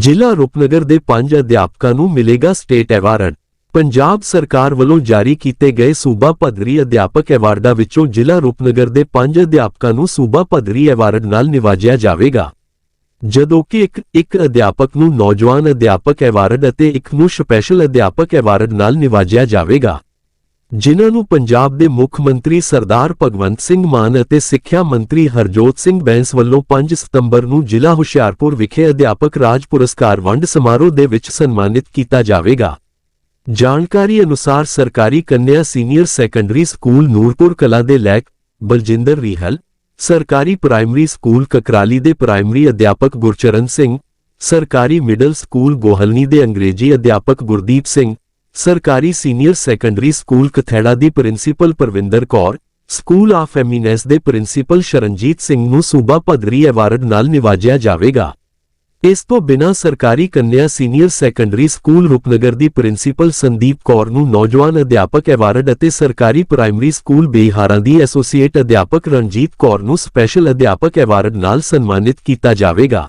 ਜ਼ਿਲ੍ਹਾ ਰੂਪਨਗਰ ਦੇ ਪੰਜ ਅਧਿਆਪਕਾਂ ਨੂੰ ਮਿਲੇਗਾ ਸਟੇਟ ਐਵਾਰਡ। ਪੰਜਾਬ ਸਰਕਾਰ ਵੱਲੋਂ ਜਾਰੀ ਕੀਤੇ ਗਏ ਸੂਬਾ ਪੱਧਰੀ ਅਧਿਆਪਕ ਐਵਾਰਡਾਂ ਵਿੱਚੋਂ ਜ਼ਿਲ੍ਹਾ ਰੂਪਨਗਰ ਦੇ ਪੰਜ ਅਧਿਆਪਕਾਂ ਨੂੰ ਸੂਬਾ ਪੱਧਰੀ ਐਵਾਰਡ ਨਾਲ ਨਿਵਾਜਿਆ ਜਾਵੇਗਾ। ਜਦੋਂ ਕਿ ਇੱਕ ਇੱਕ ਅਧਿਆਪਕ ਨੂੰ ਨੌਜਵਾਨ ਅਧਿਆਪਕ ਐਵਾਰਡ ਅਤੇ ਇੱਕ ਨੂੰ ਸਪੈਸ਼ਲ ਅਧਿਆਪਕ ਐਵਾਰਡ ਨਾਲ ਨਿਵਾਜਿਆ ਜਾਵੇਗਾ। ਜਿਨ੍ਹਾਂ ਨੂੰ ਪੰਜਾਬ ਦੇ ਮੁੱਖ ਮੰਤਰੀ ਸਰਦਾਰ ਭਗਵੰਤ ਸਿੰਘ ਮਾਨ ਅਤੇ ਸਿੱਖਿਆ ਮੰਤਰੀ ਹਰਜੋਤ ਸਿੰਘ ਬੈਂਸ ਵੱਲੋਂ 5 ਸਤੰਬਰ ਨੂੰ ਜ਼ਿਲ੍ਹਾ ਹੁਸ਼ਿਆਰਪੁਰ ਵਿਖੇ ਅਧਿਆਪਕ ਰਾਜ ਪੁਰਸਕਾਰ ਵੰਡ ਸਮਾਰੋਹ ਦੇ ਵਿੱਚ ਸਨਮਾਨਿਤ ਕੀਤਾ ਜਾਵੇਗਾ। ਜਾਣਕਾਰੀ ਅਨੁਸਾਰ ਸਰਕਾਰੀ ਕੰਨਿਆ ਸੀਨੀਅਰ ਸੈਕੰਡਰੀ ਸਕੂਲ ਨੂਰਪੁਰ ਕਲਾ ਦੇ ਲੈਕ ਬਲਜਿੰਦਰ ਰੀਹਲ, ਸਰਕਾਰੀ ਪ੍ਰਾਇਮਰੀ ਸਕੂਲ ਕਕਰਾਲੀ ਦੇ ਪ੍ਰਾਇਮਰੀ ਅਧਿਆਪਕ ਗੁਰਚਰਨ ਸਿੰਘ, ਸਰਕਾਰੀ ਮਿਡਲ ਸਕੂਲ ਗੋਹਲਨੀ ਦੇ ਅੰਗਰੇਜ਼ੀ ਅਧਿਆਪਕ ਗੁਰਦੀਪ ਸਿੰਘ ਸਰਕਾਰੀ senior secondary school Kathaira the principal Parvinder Kaur, school of eminence ਦੇ ਪ੍ਰਿੰਸੀਪਲ ਸ਼ਰਨਜੀਤ ਸਿੰਘ ਨੂੰ ਸੂਬਾ ਪੱਧਰੀ ਐਵਾਰਡ ਨਾਲ ਨਿਵਾਜਿਆ ਜਾਵੇਗਾ। ਇਸ ਤੋਂ ਬਿਨਾਂ ਸਰਕਾਰੀ ਕੰਨਿਆ ਸੀਨੀਅਰ ਸੈਕੰਡਰੀ ਸਕੂਲ ਰੂਪਨਗਰ ਦੀ ਪ੍ਰਿੰਸੀਪਲ ਸੰਦੀਪ ਕੌਰ ਨੂੰ ਨੌਜਵਾਨ ਅਧਿਆਪਕ ਐਵਾਰਡ ਅਤੇ ਸਰਕਾਰੀ ਪ੍ਰਾਇਮਰੀ ਸਕੂਲ ਬੇਹਾਰਾਂ ਦੀ ਐਸੋਸੀਏਟ ਅਧਿਆਪਕ ਰਣਜੀਤ ਕੌਰ ਨੂੰ ਸਪੈਸ਼ਲ ਅਧਿਆਪਕ ਐਵਾਰਡ ਨਾਲ ਸਨਮਾਨਿਤ ਕੀਤਾ ਜਾਵੇਗਾ।